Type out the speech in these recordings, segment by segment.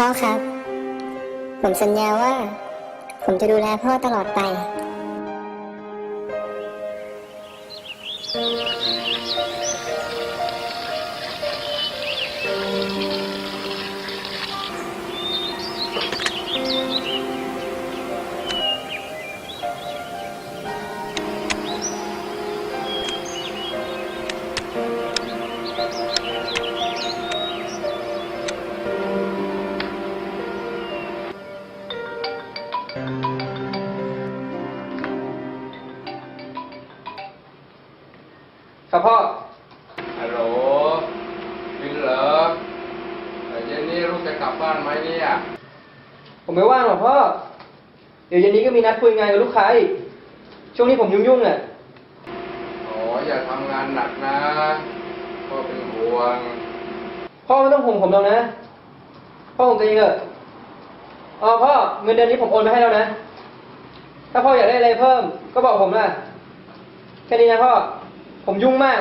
พ่อครับ ผมสัญญาว่า ผมจะดูแลพ่อตลอดไป ครับพ่อฮัลโหลวินเหรอเอ่อเย็นนี้ลูกจะกลับบ้านไหมเนี่ย ผมไม่ว่างหรอกพ่อ เดี๋ยวเย็นนี้ก็มีนัดคุยงานกับลูกค้าอีก ช่วงนี้ผมยุ่งๆอะโอ้อย่าทำงานหนักนะพ่อเป็นห่วง พ่อไม่ต้องห่วงผมหรอกนะ พ่อผมตัวเองเถอะอ๋อพ่อเงินเดือนนี้ผมโอนไปให้แล้วนะ ถ้าพ่ออยากได้อะไรเพิ่มก็บอกผมนะแค่นี้นะพ่อ ผมยุ่งมาก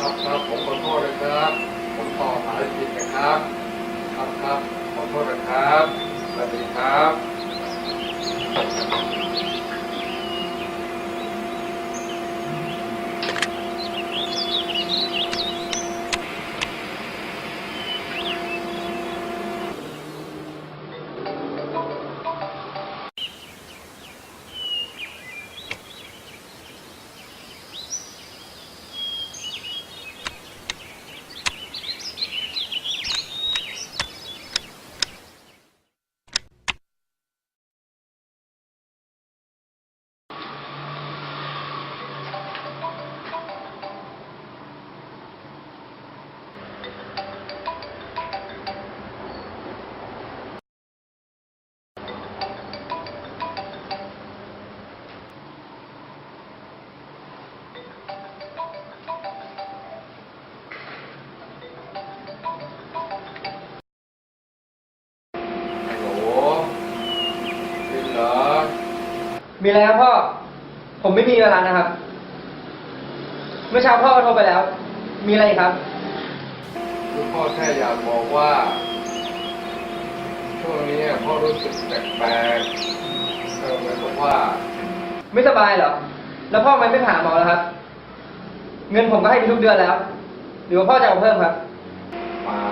ครับครับผมขอโทษนะครับ ผมต่อสายผิดนะครับ ครับครับขอโทษนะครับสวัสดีครับ มีอะไรครับพ่อ ผมไม่มีเวลานะครับ เมื่อเช้าพ่อก็โทรไปแล้ว มีอะไรอีกครับ คือพ่อแค่อยากบอกว่า ช่วงนี้พ่อรู้สึกแปลกๆเออเหมือนกับว่า ไม่สบายเหรอ แล้วพ่อมันไม่ผ่าหมอแล้วครับ เงินผมก็ให้ไปทุกเดือนแล้ว หรือว่าพ่อจะเอาเพิ่มครับ เปล่า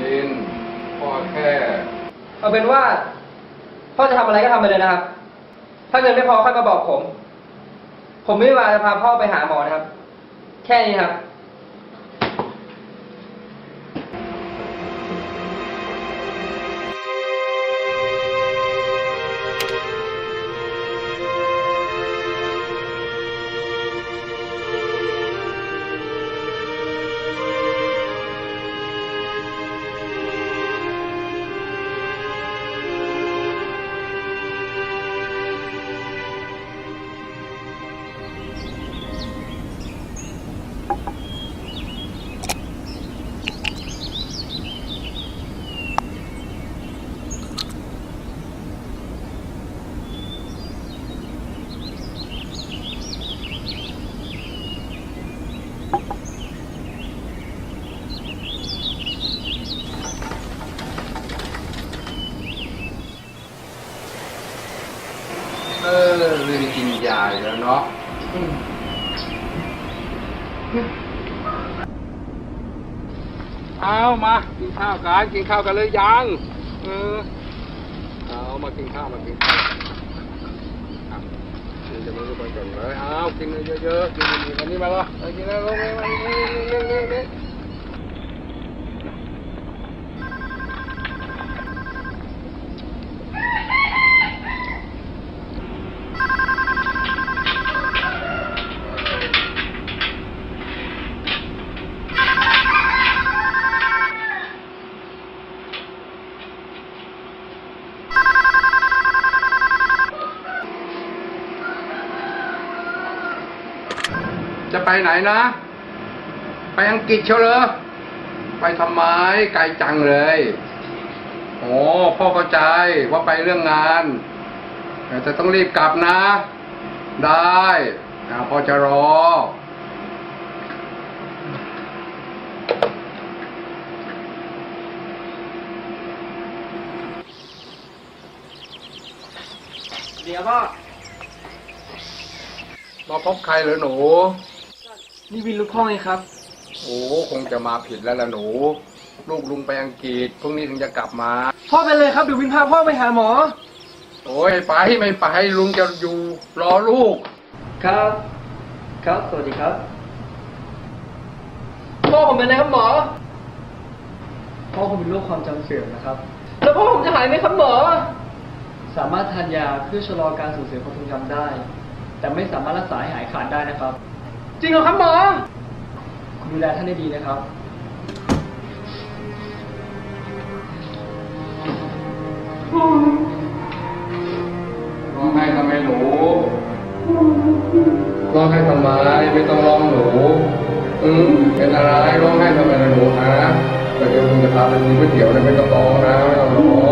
ลินพ่อแค่ เอาเป็นว่า พ่อจะทำอะไรก็ทำไปเลยนะครับ ถ้าเงินไม่พอค่อยมาบอกผม ผมไม่มาจะพาพ่อไปหาหมอนะครับ แค่นี้ครับ เออลินกินยาอยู่แล้วเนาะ เอามากินข้าวกันกินข้าวกันเลยยังเออเอามากินข้าวมากินข้าวจะไม่รู้ไปก่อนเลยเอากินเยอะๆกินดีๆวันนี้มาละกินแล้วลงไปมานี่นี่นี่นี่ จะไปไหนนะ ไปอังกฤษเชียวเหรอ ไปทำไมไกลจังเลยโอ้พ่อเข้าใจว่าไปเรื่องงาน แต่จะต้องรีบกลับนะ ได้ พ่อจะรอ เดี๋ยวพ่อมาพบใครเหรอหนู นี่วินลูกพ่อไงครับ โอ้คงจะมาผิดแล้วล่ะหนู ลูกลุงไปอังกฤษพรุ่งนี้ถึงจะกลับมา พ่อไปเลยครับเดี๋ยววินพาพ่อไปหาหมอ โอ้ยไปไม่ไปลุงจะอยู่รอลูก ครับ ครับสวัสดีครับ พ่อผมเป็นอะไรครับหมอ พ่อผมเป็นโรคความจำเสื่อมนะครับ แล้วพ่อผมจะหายไหมครับหมอ สามารถทานยาเพื่อชะลอการสูญเสียความทรงจำได้ แต่ไม่สามารถรักษาให้หายขาดได้นะครับ จริงเหรอครับหมอคุณดูแลท่านได้ดีนะครับร้องไห้ทำไมหนูร้องไห้ทำไมไม่ต้องร้องหนูอืมเป็นอะไรร้องไห้ทำไมหนูฮะแต่เดี๋ยวลุงจะพาไปกินก๋วยเตี๋ยวนะไม่ต้องร้อง